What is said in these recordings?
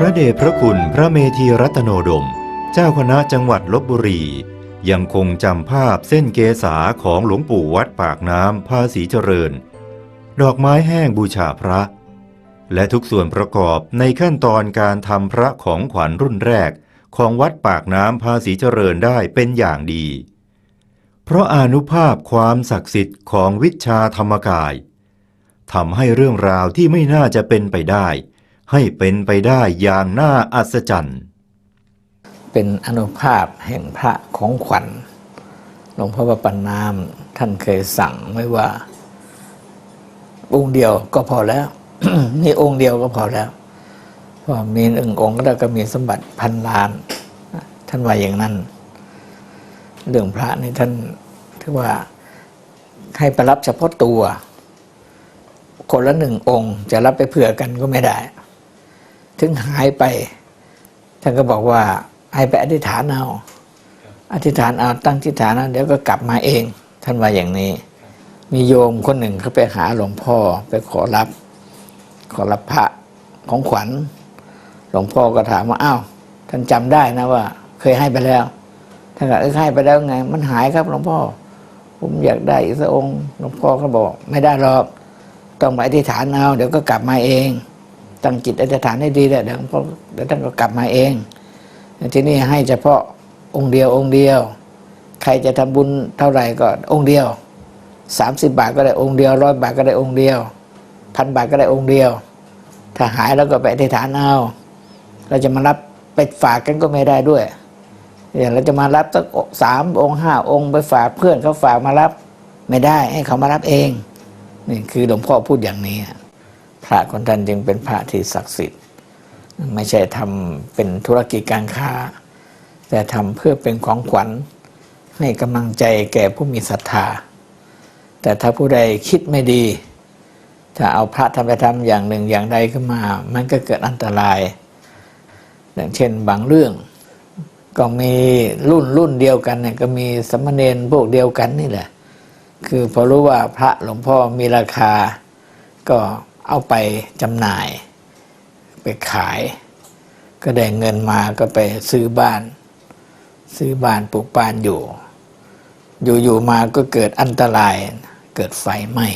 พระเดชพระคุณพระเมธีรัตโนดม เจ้าคณะจังหวัดลบบุรี ยังคงจำภาพเส้นเกษาของหลวงปู่วัดปากน้ำภาษีเจริญ ดอกไม้แห้งบูชาพระ และทุกส่วนประกอบในขั้นตอนการทำพระของขวัญรุ่นแรกของวัดปากน้ำภาษีเจริญได้เป็นอย่างดี เพราะอานุภาพความศักดิ์สิทธิ์ของวิชาธรรมกายทำให้เรื่องราวที่ไม่น่าจะเป็นไปได้ ให้เป็นไปได้อย่างน่าอัศจรรย์ เป็นอนุภาพแห่งพระของขวัญหลวงพ่อประปันนามท่านเคยสั่งไว้ว่า องค์เดียวก็พอแล้วมีองค์เดียวก็พอแล้วเพราะมีหนึ่งองค์แล้วก็มีสมบัติพันล้าน ท่านว่าอย่างนั้น เรื่องพระนี่ท่านถือว่าให้ไปรับเฉพาะตัว คนละหนึ่งองค์จะรับไปเผื่อกันก็ไม่ได้ ถึงหายไป ท่านก็บอกว่าให้ไปอธิษฐานเอา อธิษฐานเอาตั้งอธิษฐานเอาเดี๋ยวก็กลับมาเอง ท่านว่าอย่างนี้ มีโยมคนหนึ่งเขาไปหาหลวงพ่อไปขอรับ ขอรับพระของขวัญ หลวงพ่อก็ถามว่าอ้าวท่านจำได้นะว่า เคยให้ไปแล้วท่านก็เออให้ไปแล้วไง มันหายครับหลวงพ่อ ผมอยากได้อีกสักองค์หลวงพ่อก็บอก ไม่ได้หรอกต้องไปอธิษฐานเอาเดี๋ยวก็กลับมาเอง ตั้งจิตอธิษฐานให้ดีแล้วเดี๋ยวหลวงพ่อเดี๋ยวท่านก็กลับมาเองที่นี่ให้เฉพาะองค์เดียวองค์เดียว ใครจะทำบุญเท่าไหร่ก็องค์เดียวสามสิบบาทก็ได้องค์เดียวร้อยบาทก็ได้องค์เดียวพันบาทก็ได้องค์เดียว ถ้าหายแล้วก็ไปอธิษฐานเอาเราจะมารับไปฝากกันก็ไม่ได้ด้วยอย่างเราจะมารับสักสามองค์ห้าองค์ไปฝากเพื่อนเขาฝากมารับไม่ได้ให้เขามารับเองนี่คือหลวงพ่อพูดอย่างนี้ พระคนท่านจึงเป็นพระที่ศักดิ์สิทธิ์ ไม่ใช่ทำเป็นธุรกิจการค้า แต่ทำเพื่อเป็นของขวัญ ให้กำลังใจแก่ผู้มีศรัทธา แต่ถ้าผู้ใดคิดไม่ดี ถ้าเอาพระทำไปทำอย่างหนึ่งอย่างใดขึ้นมา มันก็เกิดอันตราย อย่างเช่นบางเรื่อง ก็มีรุ่นรุ่นเดียวกันเนี่ยก็มีสมณเณรพวกเดียวกันนี่แหละ คือพอรู้ว่าพระหลวงพ่อมีราคาก็ เอาไปจำหน่าย ไปขาย ก็ได้เงินมาก็ไปซื้อบ้าน ซื้อบ้านปลูกบ้านอยู่ อยู่ๆมาก็เกิดอันตรายเกิดไฟไหม้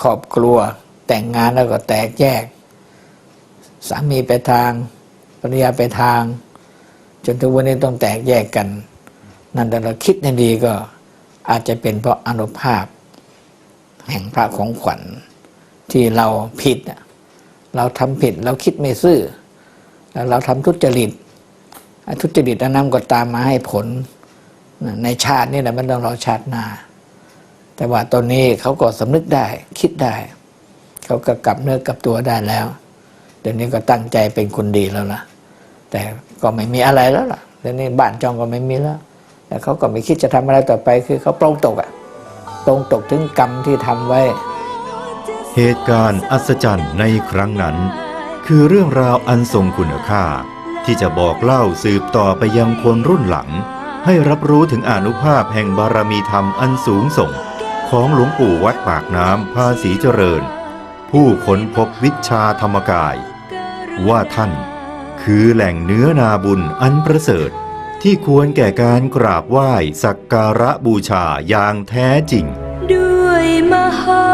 ครอบครัวแต่งงานแล้วก็แตกแยก สามีไปทางภรรยาไปทาง จนถึงวันนี้ต้องแตกแยกกัน นั่นแต่เราคิดในดีก็อาจจะเป็นเพราะอนุภาพ แห่งพระของขวัญ ที่เราผิด เราทำผิดเราคิดไม่ซื่อแล้วเราทำทุจริตทุจริตนนั้นก็ตามมาให้ผลในชาตินี่แหละมันต้องรอชาติหน้า แต่ว่าตอนนี้เขาก็สำนึกได้คิดได้ เขาก็กลับเนื้อกลับตัวได้แล้ว เดี๋ยวนี้ก็ตั้งใจเป็นคนดีแล้วล่ะ แต่ก็ไม่มีอะไรแล้วล่ะเดี๋ยวนี้บ้านจองก็ไม่มีแล้ว แต่เขาก็ไม่คิดจะทำอะไรต่อไปคือเขาปรงตกอะปรงตกถึงกรรมที่ทำไว้ เหตุการณ์อัศจรรย์ในครั้งนั้น คือเรื่องราวอันทรงคุณค่า ที่จะบอกเล่าสืบต่อไปยังคนรุ่นหลัง ให้รับรู้ถึงอนุภาพแห่งบารมีธรรมอันสูงส่ง ของหลวงปู่วัดปากน้ำภาษีเจริญ ผู้ค้นพบวิชาธรรมกาย ว่าท่าน คือแหล่งเนื้อนาบุญอันประเสริฐ ที่ควรแก่การกราบไหว้สักการะบูชาอย่างแท้จริง ด้วยมหา